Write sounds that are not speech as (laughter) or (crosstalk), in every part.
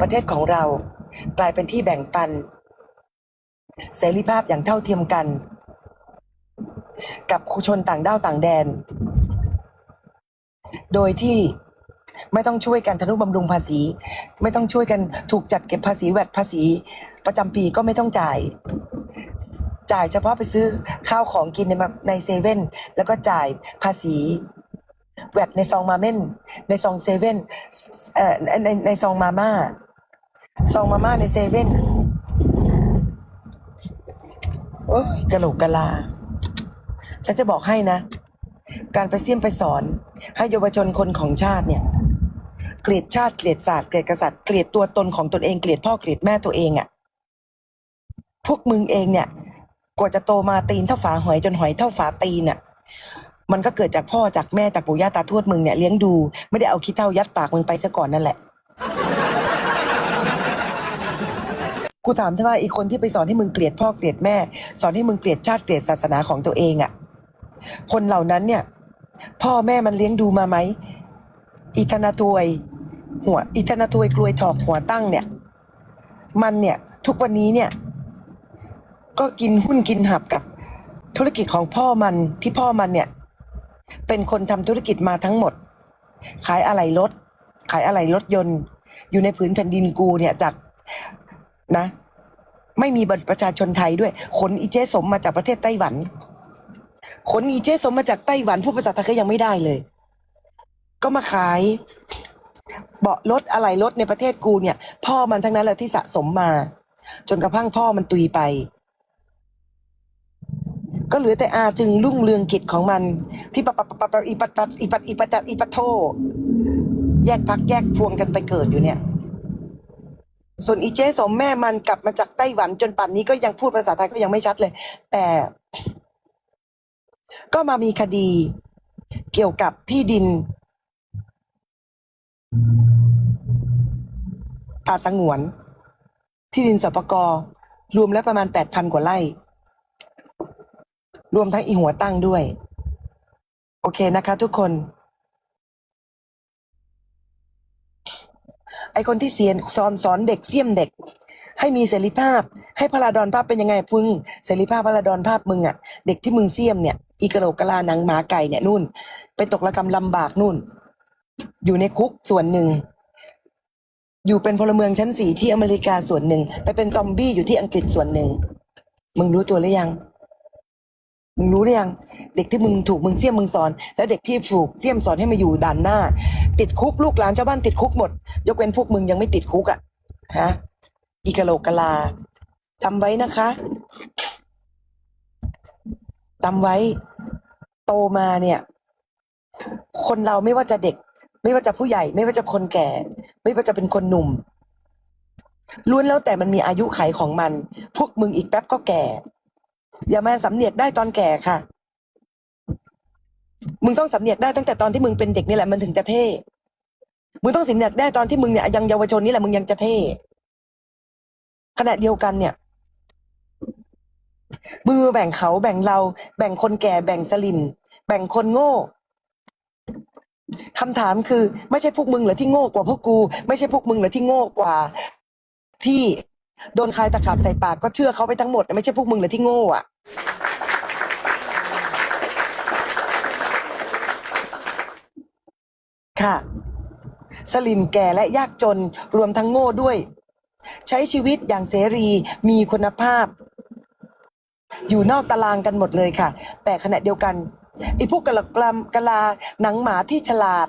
ประเทศของเรากลายเป็นที่แบ่งปัน เสรีภาพอย่างเท่าเทียมกัน กับชนต่างด้าวต่างแดน โดยที่ไม่ต้องช่วยกันทนุบำรุงภาษี ไม่ต้องช่วยกันถูกจัดเก็บภาษีแวดภาษี ประจำปีก็ไม่ต้องจ่าย จ่ายเฉพาะไปซื้อข้าวของกินในในเซเว่นแล้วก็จ่ายภาษี แวดในซองมาเม่นในซองเซเว่นเอ่อในในซองมาม่าซองมาม่าในเซเว่นโอ้ยกะโหลกกะลา ฉันจะบอกให้นะ การไปเสี่ยมไปสอน ให้เยาวชนคนของชาติเนี่ย เกลียดชาติเกลียดศาสตร์เกลียดกษัตริย์เกลียดตัวตนของตนเองเกลียดพ่อเกลียดแม่ตัวเองอะ่ะพวกมึงเองเนี่ย กว่าจะโตมาตีนเท่าฝาหอยจนหอยเท่าฝาตีนอะ มันก็เกิดจากพ่อจากแม่จากปู่ย่าตาทวดมึงเนี่ยเลี้ยงดู ไม่ได้เอาขี้เท่ายัดปากมึงไปซะก่อนนั่นแหละ กูถามเธอว่าอีกคนที่ไปสอนให้มึงเกลียดพ่อเกลียดแม่ สอนให้มึงเกลียดชาติเกลียดศาสนาของตัวเองอะ่ะ คนเหล่านั้นเนี่ย พ่อแม่มันเลี้ยงดูมาไหมอีธนาทวย หัวอีธนาทวยกลวยถอกหัวตั้งเนี่ย มันเนี่ยทุกวันนี้เนี่ย ก็กินหุ้นกินหับกับธุรกิจของพ่อมันที่พ่อมันเนี่ย เป็นคนทำธุรกิจมาทั้งหมด ขายอะไหล่รถ ขายอะไหล่รถยนต์ อยู่ในผืนแผ่นดินกูเนี่ยจากนะ ไม่มีบัตรประชาชนไทยด้วยขนอีเจสมมาจากประเทศไต้หวันขนอีเจสมมาจากไต้หวันพูดภาษาไทยก็ยังไม่ได้เลย ก็มาขายเบาะรถอะไหล่รถในประเทศกูเนี่ย พ่อมันทั้งนั้นแหละที่สะสมมา จนกระทั่งพ่อมันตุยไป ก็เหลือแต่อาจึงรุ่งเรืองกิจของมัน ที่ปะปะปะปะปะอีปัดปัดอีปัดอีปัดปัดอีปัดโทแยกพักแยกพวงกันไปเกิดอยู่เนี่ย ส่วนอีเจสมแม่มันกลับมาจากไต้หวันจนป่านนี้ก็ยังพูดภาษาไทยก็ยังไม่ชัดเลย แต่ ก็มามีคดีเกี่ยวกับที่ดินป่าสงวน ที่ดินสปกรวมแล้วประมาณแปดพันกว่าไร่ รวมทั้งอีหัวตั้งด้วย โอเคนะคะทุกคน ไอคนที่เสียนสอนสอนเด็กเสี่ยมเด็ก ให้มีเสรีภาพ ให้พระราดอนภาพเป็นยังไงพึงเสรีภาพพระราดอนภาพมึงอะเด็กที่มึงเสี่ยมเนี่ย อีกระโหลกกะลาหนังหมาไก่เนี่ยนู่น ไปตกระกรรมลำบากนู่น อยู่ในคุกส่วนหนึ่งอยู่เป็นพลเมืองชั้นสี่ที่อเมริกาส่วนหนึ่ง ไปเป็นซอมบี้อยู่ที่อังกฤษส่วนหนึ่ง มึงรู้ตัวหรือยัง มึงรู้หรือยังเด็กที่มึงถูกมึงเสี่ยมมึงสอน แล้วเด็กที่ถูกเสี่ยมสอนให้มาอยู่ด่านหน้า ติดคุกลูกหลานชาวบ้านติดคุกหมด ยกเว้นพวกมึงยังไม่ติดคุกอะ่ะฮะอีกะโหลกกะลาจำไว้นะคะจำไว้ โตมาเนี่ย คนเราไม่ว่าจะเด็ก ไม่ว่าจะผู้ใหญ่ ไม่ว่าจะคนแก่ ไม่ว่าจะเป็นคนหนุ่มล้วนแล้วแต่มันมีอายุไขของมัน พวกมึงอีกแป๊บก็แก่ อย่ามาสำเนียกได้ตอนแก่ค่ะ มึงต้องสำเนียกได้ตั้งแต่ตอนที่มึงเป็นเด็กนี่แหละมันถึงจะเท่ มึงต้องสำเนียกได้ตอนที่มึงเนี่ยยังเยาวชนนี่แหละมึงยังจะเท่ขณะเดียวกันเนี่ยมือแบ่งเขาแบ่งเรา แบ่งคนแก่แบ่งสลิม แบ่งคนโง่คำถามคือ ไม่ใช่พวกมึงเหรอที่โง่กว่าพวกกู ไม่ใช่พวกมึงเหรอที่โง่กว่า ที่ โดนใคายตะขาบใส่ปากก็เชื่อเขาไปทั้งหมด ไม่ใช่พวกมึงเหรอที่โง่อะค่ะ สลิมแก่และยากจนรวมทั้งโง่ด้วย ใช้ชีวิตอย่างเสรีมีคุณภาพ อยู่นอกตารางกันหมดเลยค่ะ แต่ขณะเดียวกันไอ้พวกกะละกลำกะลาหนังหมาที่ฉลาด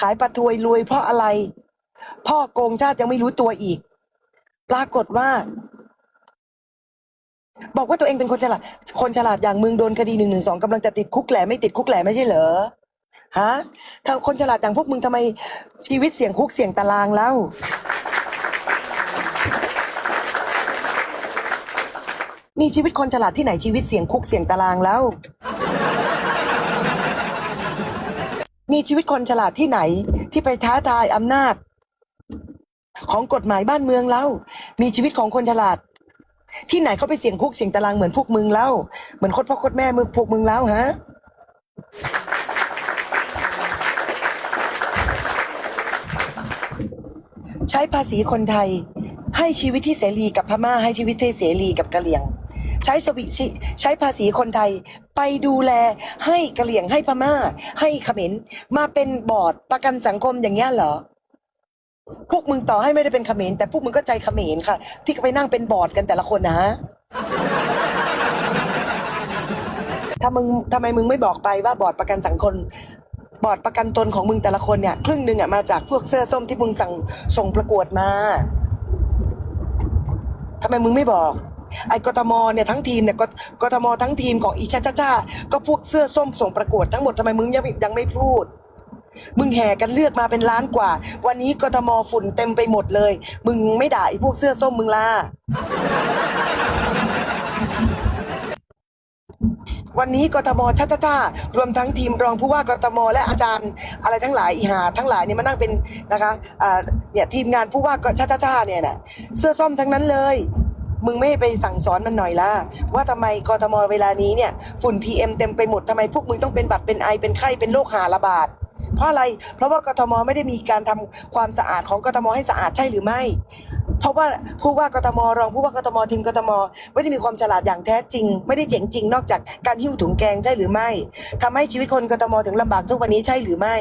ขายปลาทวยรวยเพราะอะไร พ่อโกงชาติยังไม่รู้ตัวอีก ปรากฏว่า บอกว่าตัวเองเป็นคนฉลาด คนฉลาดอย่างมึงโดนคดีหนึ่งหนึ่งสองกำลังจะติดคุกแหละไม่ติดคุกแหละไม่ใช่เหรอฮะถ้าคนฉลาดอย่างพวกมึงทำไมชีวิตเสี่ยงคุกเสี่ยงตารางแล้วมีชีวิตคนฉลาดที่ไหนชีวิตเสี่ยงคุกเสี่ยงตารางแล้ว มีชีวิตคนฉลาดที่ไหนที่ไปท้าทายอำนาจ ของกฎหมายบ้านเมืองแล้วมีชีวิตของคนฉลาด ที่ไหนเขาไปเสี่ยงคุกเสี่ยงตารางเหมือนพวกมึงแล้วเหมือนโคตรพ่อโคตรแม่มึงพวกมึงแล้วฮะใช้ภาษีคนไทยให้ชีวิตที่เสรีกับพม่าให้ชีวิตที่เสรีกับกะเหรี่ยง ใช้สวิชใช้ภาษีคนไทยไปดูแลให้กะเหรี่ยงให้พม่า ให้เขมรมาเป็นบอร์ดประกันสังคมอย่างเงี้ยเหรอ พวกมึงต่อให้ไม่ได้เป็นเขมรแต่พวกมึงก็ใจเขมรค่ะ ที่ไปนั่งเป็นบอร์ดกันแต่ละคนนะถ้ามึงทำไมมึงไม่บอกไปว่าบอร์ดประกันสังคมบอร์ดประกันตนของมึงแต่ละคนเนี่ยครึ่งหนึ่งอะมาจากพวกเสื้อส้มที่มึงสั่งส่งประกวดมาทำไมมึงไม่บอกไอ้กทมเนี่ยทั้งทีมเนี่ยกกทมทั้งทีมของอีชาชาชาก็พวกเสื้อส้มส่งประกวดทั้งหมดทำไมมึงยังยังไม่พูด มึงแห่กันเลือกมาเป็นล้านกว่า วันนี้กทมฝุ่นเต็มไปหมดเลย มึงไม่ด่าไอ้พวกเสื้อส้มมึงล่ะวันนี้กทมชัชจ้ารวมทั้งทีมรองผู้ว่ากทม และอาจารย์อะไรทั้งหลายอีหาทั้งหลายเนี่ยมานั่งเป็นนะคะเนี่ยทีมงานผู้ว่าก็ชัชจ้าเนี่ยนะเสื้อส้มทั้งนั้นเลย มึงไม่ไปสั่งสอนมันหน่อยล่ะว่าทำไมกทมเวลานี้เนี่ยฝุ่น PM เต็มไปหมดทำไมพวกมึงต้องเป็นบัตรเป็นไอเป็นไข้เป็นโรคหาระบาด ราะอะไร เพราะว่ากทมไม่ได้มีการทำความสะอาดของกทมให้สะอาดใช่หรือไม่ เพราะว่าผู้ว่ากทมรองผู้ว่ากทมทีมกทมไม่ได้มีความฉลาดอย่างแท้จริง ไม่ได้เจ๋งจริง นอกจากการหิ้วถุงแกงใช่หรือไม่ทำให้ชีวิตคนกทมถึงลำบากทุกวันนี้ใช่หรือไม่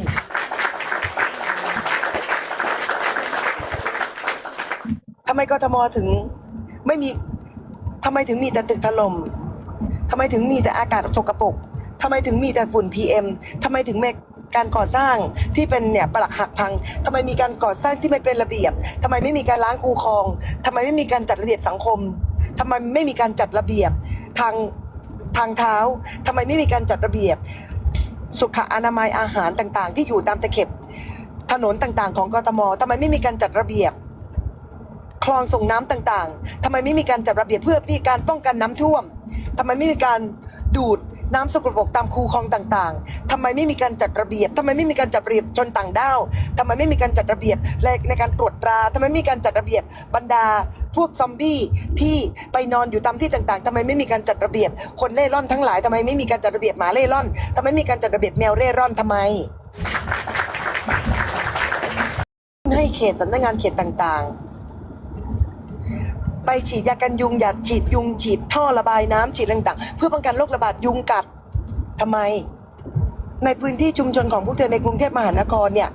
ทำไมกทมถึงไม่มีทำไมถึงมีแต่ตึกถล่มทำไมถึงมีแต่อากาศสกปรกทำไมถึงมีแต่ฝุ่น PM ทำไมถึงมี การก่อสร้างที่เป็นเนี่ยปลักหักพังทำไมมีการก่อสร้างที่ไม่เป็นระเบียบทำไมไม่มีการล้างคูคลองทำไมไม่มีการจัดระเบียบสังคมทำไมไม่มีการจัดระเบียบทางทางเท้าทำไมไม่มีการจัดระเบียบ สุขอนามัยอาหารต่างๆ ที่อยู่ตามตะเข็บถนนต่างๆ ของกทมทำไมไม่มีการจัดระเบียบ คลองส่งน้ำต่างๆทำไมไม่มีการจัดระเบียบเพื่อมีการป้องกันน้ำท่วมทำไมไม่มีการดูด น้ำสกปรกตามคูคลองต่างๆทำไมไม่มีการจัดระเบียบทำไมไม่มีการจัดระเบียบชนต่างด้าวทำไมไม่มีการจัดระเบียบในในการตรวจตราทำไมไม่มีการจัดระเบียบบรรดา พวกซอมบี้ที่ไปนอนอยู่ตามที่ต่างๆทำไมไม่มีการจัดระเบียบ คนเล่ร่อนทั้งหลายทำไมไม่มีการจัดระเบียบหมาเล่ร่อนทำไมไม่มีการจัดระเบียบแมวเร่ร่อนทำไมให้เขตสำนักงานเขตต่างๆ ไปฉีดยากันยุงหยาดฉีดยุงฉีดท่อระบายน้ำฉีดอะไรต่างๆเพื่อป้องกันโรคระบาดยุงกัดทำไม ในพื้นที่ชุมชนของพวกเธอในกรุงเทพมหานครเนี่ย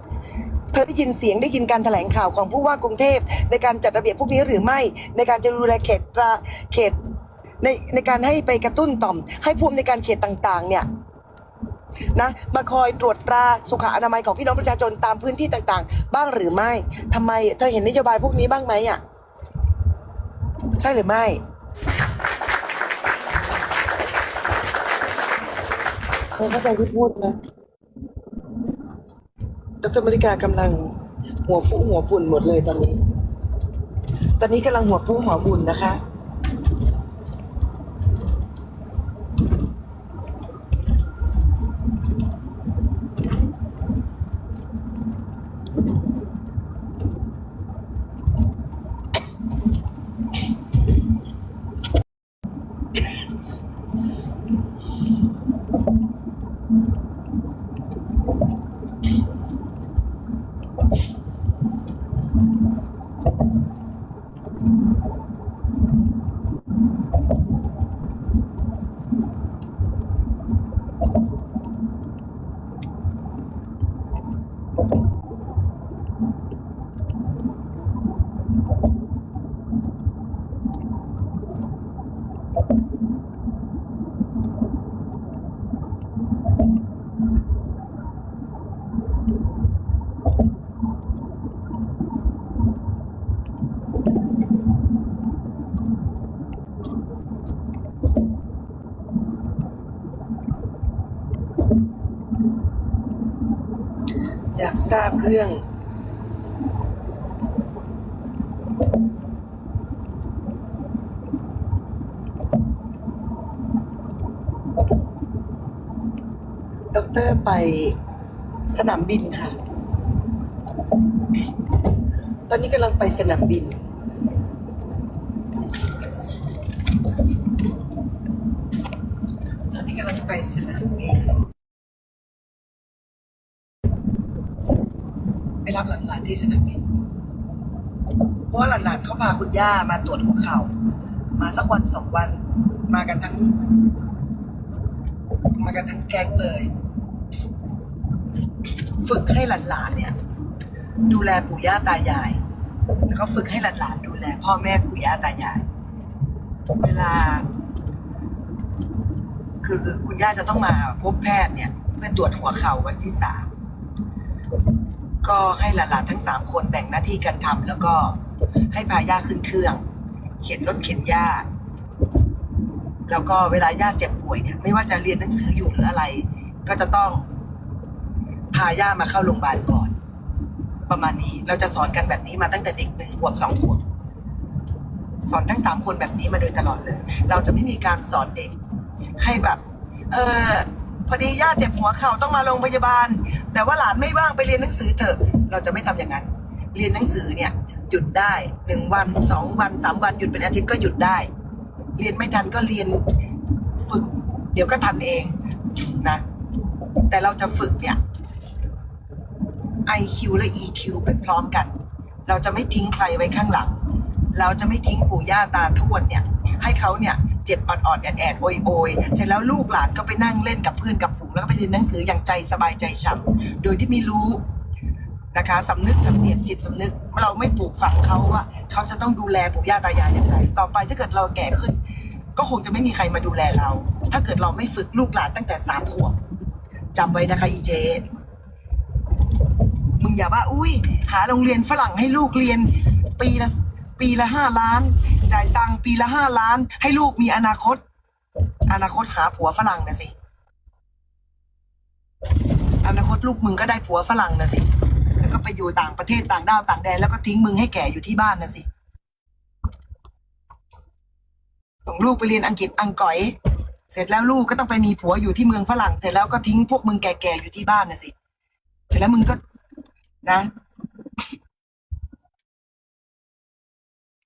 เธอได้ยินเสียงได้ยินการแถลงข่าวของผู้ว่ากรุงเทพในการจัดระเบียบพวกนี้หรือไม่ ในการจะดูแลเขตราเขตในในการให้ไปกระตุ้นต่อม ให้ภูมิในการเขตต่างๆ เนี่ยนะมาคอยตรวจตราสุขอนามัยของพี่น้องประชาชนตามพื้นที่ต่างๆ บ้างหรือไม่ทำไมเธอเห็นนโยบายพวกนี้บ้างไหมอะ ใช่หรือไม่ เธอเข้าใจที่พูดไหมดรมริกากำลังหัวฟุหัวปุ่นหมดเลยตอนนี้ ตอนนี้กำลังหัวฟูหัวบุ่นนะคะ ราบเรื่องด็อกเตอร์ไปสนามบินค่ะ ตอนนี้กำลังไปสนามบิน ตอนนี้กำลังไปสนามบิน ไปรับหลานๆ ที่สนามบินเพราะว่าหลานๆเขาพาคุณย่ามาตรวจหัวเข่า มาสักวันสองวัน มากันทั้ง มากันทั้งแก๊งเลย ฝึกให้หลานๆเนี่ย ดูแลปู่ย่าตายาย แล้วก็ฝึกให้หลานๆดูแล พ่อแม่ปู่ย่าตายาย เวลา คือคือคุณย่าจะต้องมาพบแพทย์เนี่ย เพื่อตรวจหัวเข่าวันที่สาม ก็ให้หลานๆทั้งสามคนแบ่งหน้าที่กันทำแล้วก็ให้พาย่าขึ้นเครื่อง เข็นรถเข็นย่า แล้วก็เวลาย่าเจ็บป่วยเนี่ย ไม่ว่าจะเรียนหนังสืออยู่หรืออะไร ก็จะต้องพาย่ามาเข้าโรงพยาบาลก่อน ประมาณนี้เราจะสอนกันแบบนี้มาตั้งแต่เด็กหนึ่งขวบสองขวบสอนทั้งสามคนแบบนี้มาโดยตลอดเลย เราจะไม่มีการสอนเด็กให้แบบ เออ พอดีย่าเจ็บหัวเข่าต้องมาโรงพยาบาล แต่ว่าหลานไม่ว่างไปเรียนหนังสือเถอะ เราจะไม่ทำอย่างนั้น เรียนหนังสือเนี่ยหยุดได้หนึ่งวันสองวันสามวันหยุดเป็นอาทิตย์ก็หยุดได้ เรียนไม่ทันก็เรียนฝึก เดี๋ยวก็ทันเองนะ แต่เราจะฝึกเนี่ย IQ และ EQ ไปพร้อมกัน เราจะไม่ทิ้งใครไว้ข้างหลัง เราจะไม่ทิ้งปู่ย่าตาทวดเนี่ย ให้เขาเนี่ย เจ็บออดๆแอดแอดโอยโอยเสร็จแล้วลูกหลานก็ไปนั่งเล่นกับเพื่อนกับฝูงแล้วก็ไปเรียนหนังสืออย่างใจสบายใจฉ่ำโดยที่ไม่รู้นะคะสำนึกสำเนียกจิตสำนึกเราไม่ปลูกฝังเขาว่า เขาจะต้องดูแลปู่ย่าตายายอย่างไรต่อไปถ้าเกิดเราแก่ขึ้น ก็คงจะไม่มีใครมาดูแลเรา ถ้าเกิดเราไม่ฝึกลูกหลานตั้งแต่สามขวบจำไว้นะคะอีเจมึงอย่าว่า อุ้ยหาโรงเรียนฝรั่งให้ลูกเรียน ปีละปีละห้าล้าน จ่ายตังค์ปีละห้าล้าน ให้ลูกมีอนาคต อนาคตหาผัวฝรั่งนะสิ อนาคตลูกมึงก็ได้ผัวฝรั่งนะสิ แล้วก็ไปอยู่ต่างประเทศต่างด้าวต่างแดนแล้วก็ทิ้งมึงให้แก่อยู่ที่บ้านนะสิ ส่งลูกไปเรียนอังกฤษอังกฤษเสร็จแล้วลูกก็ต้องไปมีผัวอยู่ที่เมืองฝรั่ง เสร็จแล้วก็ทิ้งพวกมึงแก่ๆอยู่ที่บ้านนะสิ เสร็จแล้วมึงก็นะ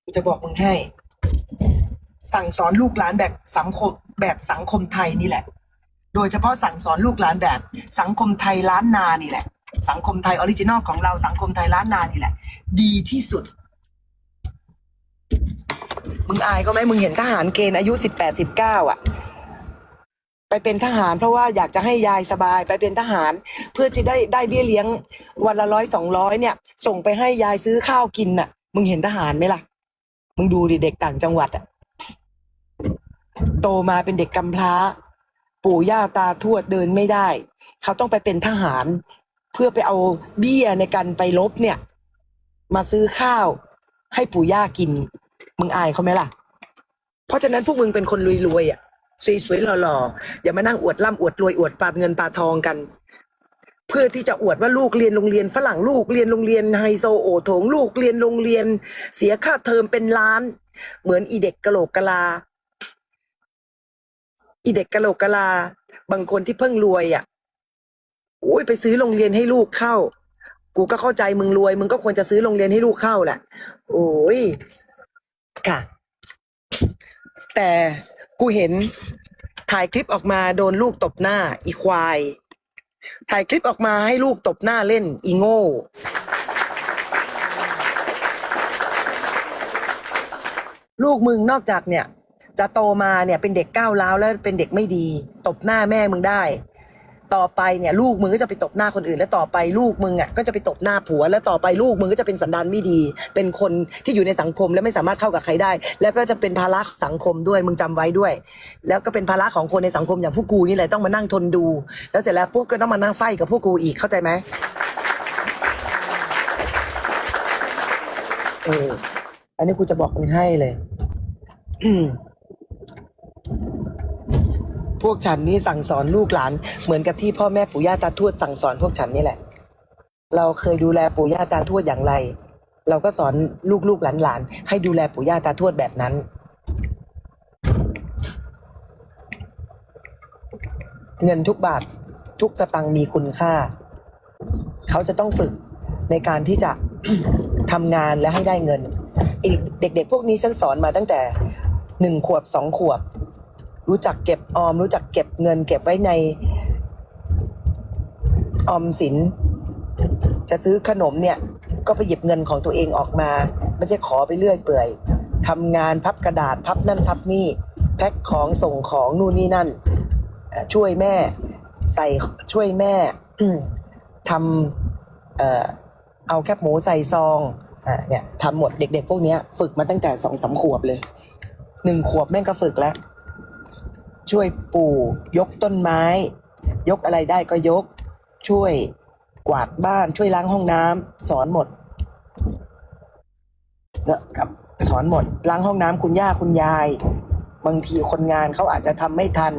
กู จะบอกมึงให้ สั่งสอนลูกหลานแบบสังคมแบบสังคมไทยนี่แหละ โดยเฉพาะสั่งสอนลูกหลานแบบ สังคมไทยล้านนานี่แหละ สังคมไทยออริจินอลของเราสังคมไทยล้านนานี่แหละ ดีที่สุด มึงอายก็ไหมมึงเห็นทหารเกณฑ์อายุสิบแปดสิบเก้าอะไปเป็นทหารเพราะว่าอยากจะให้ยายสบายไปเป็นทหาร เพื่อจะได้ได้เบี้ยเลี้ยงวันละร้อยสองร้อยเนี่ย ส่งไปให้ยายซื้อข้าวกินน่ะ มึงเห็นทหารไหมล่ะ มึงดูดิเด็กต่างจังหวัดอะโตมาเป็นเด็กกำพร้า ปู่ย่าตาทวดเดินไม่ได้ เขาต้องไปเป็นทหาร เพื่อไปเอาเบี้ยในการไปลบเนี่ย มาซื้อข้าว ให้ปู่ย่ากิน มึงอายเขาไหมล่ะ เพราะฉะนั้นพวกมึงเป็นคนรวยๆอะสวยๆหล่อๆอย่ามานั่งอวดร่ำอวดรวยอวดปาดเงินปาทองกัน เพื่อที่จะอวดว่าลูกเรียนโรงเรียนฝรั่งลูกเรียนโรงเรียนไฮโซโอโถงลูกเรียนโรงเรียน เสียค่าเทอมเป็นล้าน เหมือนอีเด็กกะโหลกกะลา อีเด็กกะโหลกกะลา บางคนที่เพิ่งรวยอะอุ้ยไปซื้อโรงเรียนให้ลูกเข้า กูก็เข้าใจมึงรวย มึงก็ควรจะซื้อโรงเรียนให้ลูกเข้าแหละโอ้ยค่ะ แต่กูเห็นถ่ายคลิปออกมาโดนลูกตบหน้า อีควาย ถ่ายคลิปออกมาให้ลูกตบหน้าเล่นอีโง่ ลูกมึงนอกจากเนี่ย จะโตมาเนี่ยเป็นเด็กก้าวร้าวแล้วเป็นเด็กไม่ดี ตบหน้าแม่มึงได้ ต่อไปเนี่ยลูกมึงก็จะไปตบหน้าคนอื่น แล้วต่อไปลูกมึงอะก็จะไปตบหน้าผัว แล้วต่อไปลูกมึงก็จะเป็นสันดานไม่ดี เป็นคนที่อยู่ในสังคมและไม่สามารถเข้ากับใครได้ แล้วก็จะเป็นภาระสังคมด้วยมึงจำไว้ด้วย แล้วก็เป็นภาระของคนในสังคมอย่างพวกกูนี่แหละต้องมานั่งทนดู แล้วเสร็จแล้วพวกก็ต้องมานั่งไฟกับพวกกูอีกเข้าใจไหมเอออันนี้กูจะบอกมึงให้เลย พวกฉันนี่สั่งสอนลูกหลาน เหมือนกับที่พ่อแม่ปู่ย่าตาทวดสั่งสอนพวกฉันนี่แหละ เราเคยดูแลปู่ย่าตาทวดอย่างไร เราก็สอนลูกลูกหลานหลานๆให้ดูแลปู่ย่าตาทวดแบบนั้น เงินทุกบาททุกสตังมีคุณค่า เขาจะต้องฝึกในการที่จะทำงานและให้ได้เงินเด็กๆพวกนี้ฉันสอนมาตั้งแต่หนึ่งขวบสองขวบ รู้จักเก็บออม รู้จักเก็บเงิน เก็บไว้ในออมสิน จะซื้อขนมเนี่ย ก็ไปหยิบเงินของตัวเองออกมา ไม่ใช่ขอไปเรื่อยเปื่อยทำงานพับกระดาษพับนั่นพับนี่ แพ็คของส่งของนู่นนี่นั่น ช่วยแม่ ใส่ช่วยแม่ทำเอ่อเอาแคบหมูใส่ซองอ่าเนี่ยทำหมดเด็กๆพวกนี้ฝึกมาตั้งแต่สองสามขวบเลยหนึ่งขวบแม่งก็ฝึกแล้ว ช่วยปู่ยกต้นไม้ ยกอะไรได้ก็ยก ช่วยกวาดบ้านช่วยล้างห้องน้ำสอนหมดแล้วกับสอนหมดล้างห้องน้ำคุณย่าคุณยาย บางทีคนงานเขาอาจจะทำไม่ทัน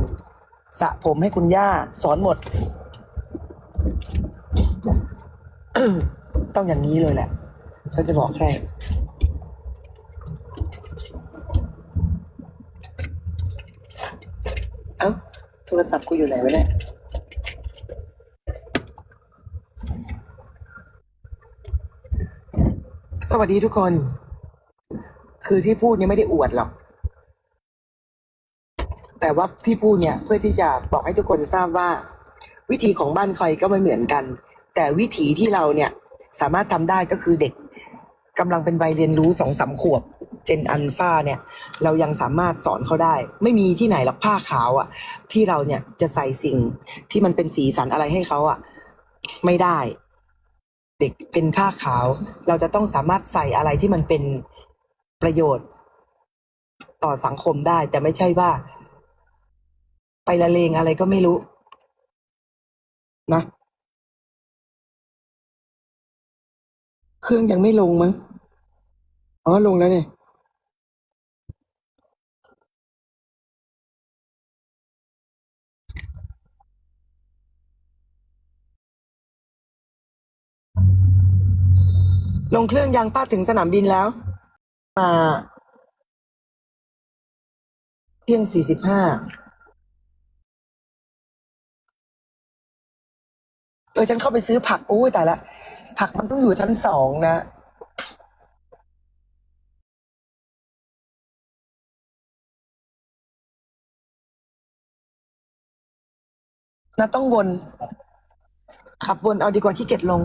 สระผมให้คุณย่า สอนหมด ต้องอย่างนี้เลยแหละ ฉันจะบอกให้ เอ้า โท รศัพท์กูอยู่ไหนวะเนี่ยสวัสดีทุกคน คือที่พูดเนี่ยไม่ได้อวดหรอก แต่ว่าที่พูดเนี่ยเพื่อที่จะบอกให้ทุกคนทราบว่า วิธีของบ้านใครก็ไม่เหมือนกัน แต่วิธีที่เราเนี่ยสามารถทำได้ก็คือเด็กกำลังเป็นวัยเรียนรู้สองสามขวบ เจนอันฟาเนี่ย เรายังสามารถสอนเขาได้ ไม่มีที่ไหนหรอกผ้าขาวอะ่ะ ที่เราเนี่ยจะใส่สิ่งที่มันเป็นสีสันอะไรให้เขาอะ่ะ ไม่ได้ เด็กเป็นผ้าขาว เราจะต้องสามารถใส่อะไรที่มันเป็นประโยชน์ ต่อสังคมได้ แต่ไม่ใช่ว่า ไปละเลงอะไรก็ไม่รู้ นะเครื่องยังไม่ลงมั้ง อ๋อ ลงแล้วเนี่ย ลงเครื่องยังป้าถึงสนามบินแล้วอ่าเที่ยงสี่สิบห้าเออฉันเข้าไปซื้อผักโอ้ยแต่ละ ผักมันต้องอยู่ชั้นสองนะ นะต้องวน ขับวนเอาดีกว่าขี้เกียจลง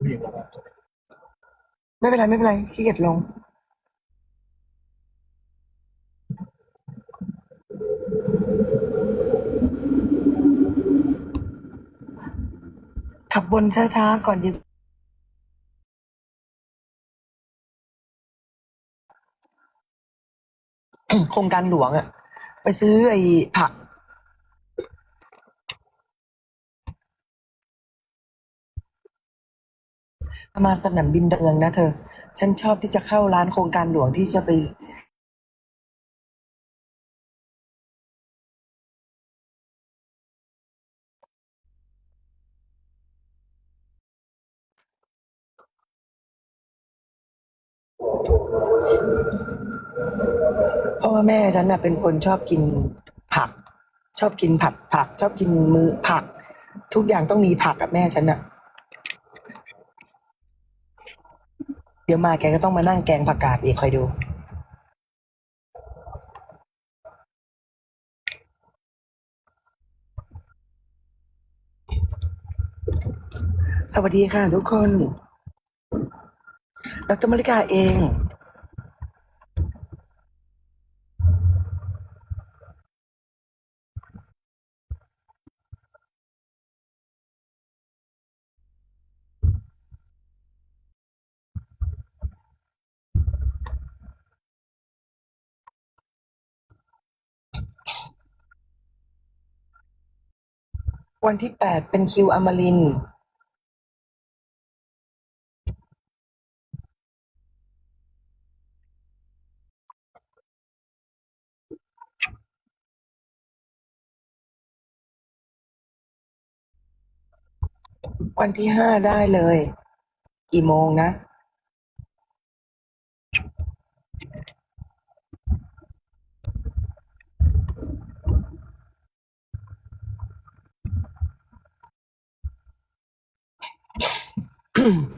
ไม่เป็นไรไม่เป็นไรขี้เกียจลง ขับวนช้าๆก่อนดีโครงการหลวงอะไปซื้อไอ้ผัก มาสนามบินดอนเมืองนะเธอ ฉันชอบที่จะเข้าร้านโครงการหลวงที่จะไปเพราะว่าแม่ฉันน่ะเป็นคนชอบกินผัก ชอบกินผัดผัก ชอบกินมือผัก ทุกอย่างต้องมีผักกับแม่ฉันน่ะ เดี๋ยวมาแกก็ต้องมานั่งแกงผักกาดอีกคอยดู สวัสดีค่ะทุกคน ดรมาริกาเอง วันที่แปดเป็นคิวอมรินทร์วันที่ห้าได้เลย กี่โมงนะ Boom. (clears throat)